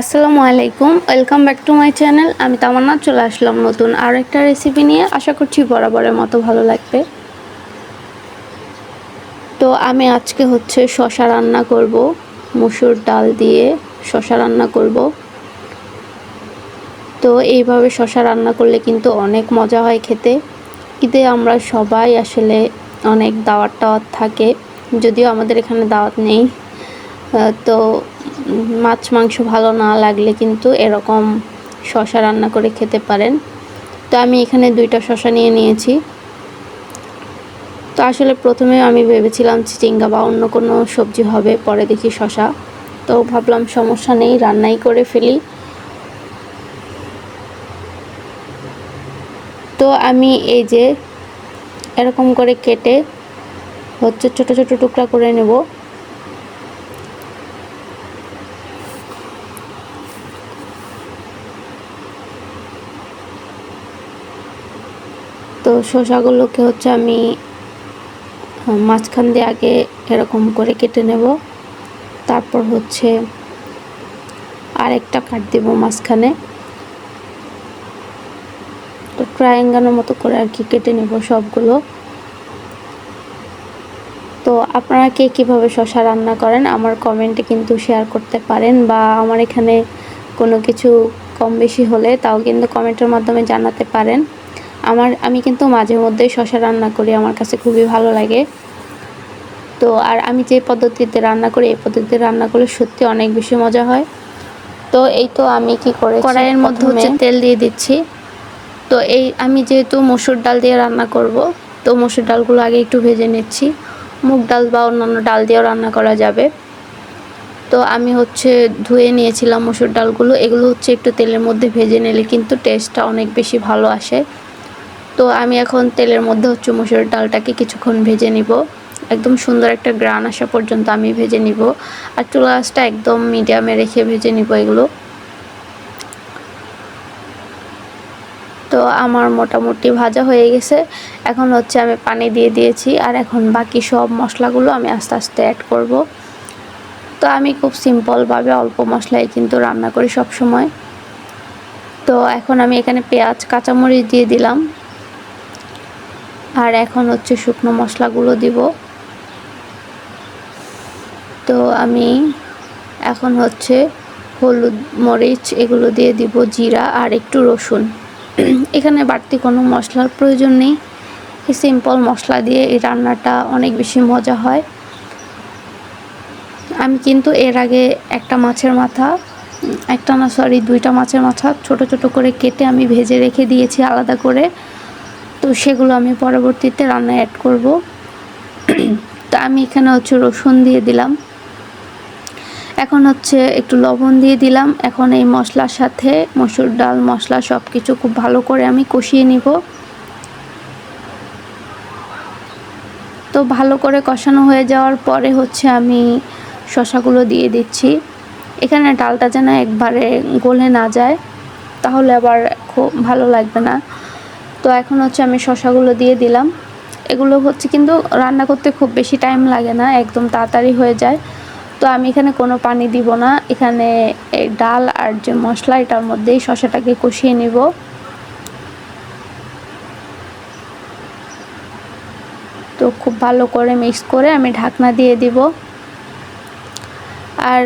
আসসালামু আলাইকুম welcome back to my channel আমি তামান্না, চলে আসলাম নতুন আর একটা রেসিপি নিয়ে। আশা করছি বরাবরের মতো ভালো লাগবে। তো আমি আজকে হচ্ছে শশা রান্না করব, মুসুর ডাল দিয়ে শশা রান্না করব। তো এইভাবে শশা রান্না করলে কিন্তু অনেক মজা হয় খেতে। ঈদে আমরা সবাই আসলে অনেক দাওয়াত টাওয়াত থাকে, যদিও আমাদের এখানে দাওয়াত নেই। তো মাছ, মাংস ভালো না লাগলে কিন্তু এরকম শশা রান্না করে খেতে পারেন। তো আমি এখানে দুইটা শশা নিয়ে নিয়েছি। তো আসলে প্রথমে আমি ভেবেছিলাম চিচিঙ্গা বা অন্য কোনো সবজি হবে, পরে দেখি শশা তো ভাবলাম সমস্যা নেই, রান্নাই করে ফেলি। তো আমি এই যে এরকম করে কেটে হচ্ছে ছোট ছোট টুকরা করে নেব। তো শসাগুলোকে হচ্ছে আমি মাঝখান দিয়ে আগে এরকম করে কেটে নেব। তারপর হচ্ছে আরেকটা কাট দেব মাঝখানে। তো ট্রায়াঙ্গানোর মতো করে আর কি কেটে নেব সবগুলো। তো আপনারা কে কীভাবে শশা রান্না করেন আমার কমেন্টে কিন্তু শেয়ার করতে পারেন বা আমার এখানে কোনো কিছু কম বেশি হলে তাও কিন্তু কমেন্টের মাধ্যমে জানাতে পারেন। আমার আমি কিন্তু মাঝে মধ্যেই শশা রান্না করি আমার কাছে খুবই ভালো লাগে। তো আর আমি যে পদ্ধতিতে রান্না করি এই পদ্ধতিতে রান্না করলে সত্যি অনেক বেশি মজা হয়। তো এই তো আমি কি করে কড়াইয়ের মধ্যে হচ্ছে তেল দিয়ে দিচ্ছি। তো এই আমি যেহেতু মসুর ডাল দিয়ে রান্না করব তো মসুর ডালগুলো আগে একটু ভেজে নিচ্ছি। মুগ ডাল বা অন্যান্য ডাল দিয়েও রান্না করা যাবে। তো আমি হচ্ছে ধুয়ে নিয়েছিলাম মসুর ডালগুলো এগুলো হচ্ছে একটু তেলের মধ্যে ভেজে নিলে কিন্তু টেস্টটা অনেক বেশি ভালো আসে। তো আমি এখন তেলের মধ্যে হচ্ছে মসুর ডালটাকে কিছুক্ষণ ভেজে নিব। একদম সুন্দর একটা গ্রান আসা পর্যন্ত আমি ভেজে নিব। আর চুলা আঁচটা একদম মিডিয়ামে রেখে ভেজে নিব এগুলো। তো আমার মোটামুটি ভাজা হয়ে গেছে। এখন হচ্ছে আমি পানি দিয়ে দিয়েছি। আর এখন বাকি সব মশলাগুলো আমি আস্তে আস্তে অ্যাড করব। তো আমি খুব সিম্পলভাবে অল্প মশলায় কিন্তু রান্না করি সব সময় তো এখন আমি এখানে পেঁয়াজ, কাঁচামরিচ দিয়ে দিলাম। আর এখন হচ্ছে শুকনো মশলাগুলো দিব। তো আমি এখন হচ্ছে হলুদ, মরিচ এগুলো দিয়ে দিব জিরা আর একটু রসুন। এখানে বাড়তি কোনো মশলার প্রয়োজন নেই। এই সিম্পল মশলা দিয়ে এই রান্নাটা অনেক বেশি মজা হয়। আমি কিন্তু এর আগে একটা মাছের মাথা, একটা না সরি দুইটা মাছের মাথা ছোট ছোট করে কেটে আমি ভেজে রেখে দিয়েছি আলাদা করে। তো সেগুলো আমি পরবর্তীতে রান্নায় অ্যাড করব। তো আমি এখানে হচ্ছে রসুন দিয়ে দিলাম। এখন হচ্ছে একটু লবণ দিয়ে দিলাম। এখন এই মশলার সাথে মসুর ডাল, মশলা সব কিছু খুব ভালো করে আমি কষিয়ে নিব। তো ভালো করে কষানো হয়ে যাওয়ার পরে হচ্ছে আমি শশাগুলো দিয়ে দিচ্ছি। এখানে ডালটা যেন একবারে গলে না যায়, তাহলে আবার খুব ভালো লাগবে না। তো এখন হচ্ছে আমি শশাগুলো দিয়ে দিলাম। এগুলো হচ্ছে কিন্তু রান্না করতে খুব বেশি টাইম লাগে না, একদম তাড়াতাড়ি হয়ে যায়। তো আমি এখানে কোনো পানি দিব না, এখানে এই ডাল আর যে মশলা এটার মধ্যেই শশাটাকে কষিয়ে নিব। তো খুব ভালো করে মিক্স করে আমি ঢাকনা দিয়ে দিব। আর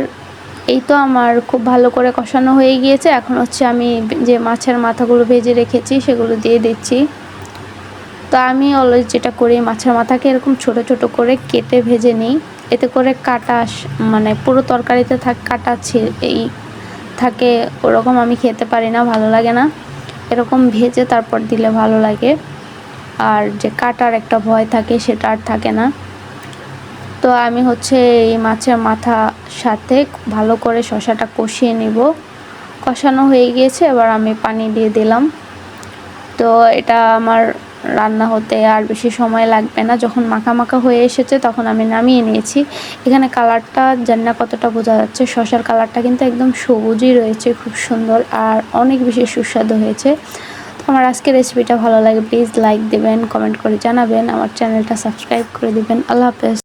এই তো আমার খুব ভালো করে কষানো হয়ে গিয়েছে। এখন হচ্ছে আমি যে মাছের মাথাগুলো ভেজে রেখেছি, সেগুলো দিয়ে দিচ্ছি। তো আমি অলওয়েজ যেটা করি, মাছের মাথাকে এরকম ছোট ছোট করে কেটে ভেজে নিই। এতে করে কাটা মানে পুরো তরকারিতে থাক, কাটা এই থাকে, ওরকম আমি খেতে পারি না, ভালো লাগে না। এরকম ভেজে তারপর দিলে ভালো লাগে। আর যে কাটার একটা ভয় থাকে, সেটা আর থাকে না। তো আমি হচ্ছে এই মাছের মাথা সাথে ভালো করে শশাটা কষিয়ে নিব। কষানো হয়ে গিয়েছে, এবার আমি পানি দিয়ে দিলাম। তো এটা আমার রান্না হতে আর বেশি সময় লাগবে না। যখন মাখা মাখা হয়ে এসেছে তখন আমি নামিয়ে নিয়েছি। এখানে কালারটা জানি না কতটা বোঝা যাচ্ছে। শশার কালারটা কিন্তু একদম সবুজই রয়েছে, খুব সুন্দর আর অনেক বেশি সুস্বাদু হয়েছে। তো আমার আজকের রেসিপিটা ভালো লাগে প্লিজ লাইক দেবেন, কমেন্ট করে জানাবেন। আমার চ্যানেলটা সাবস্ক্রাইব করে দেবেন। আল্লাহ হাফেজ।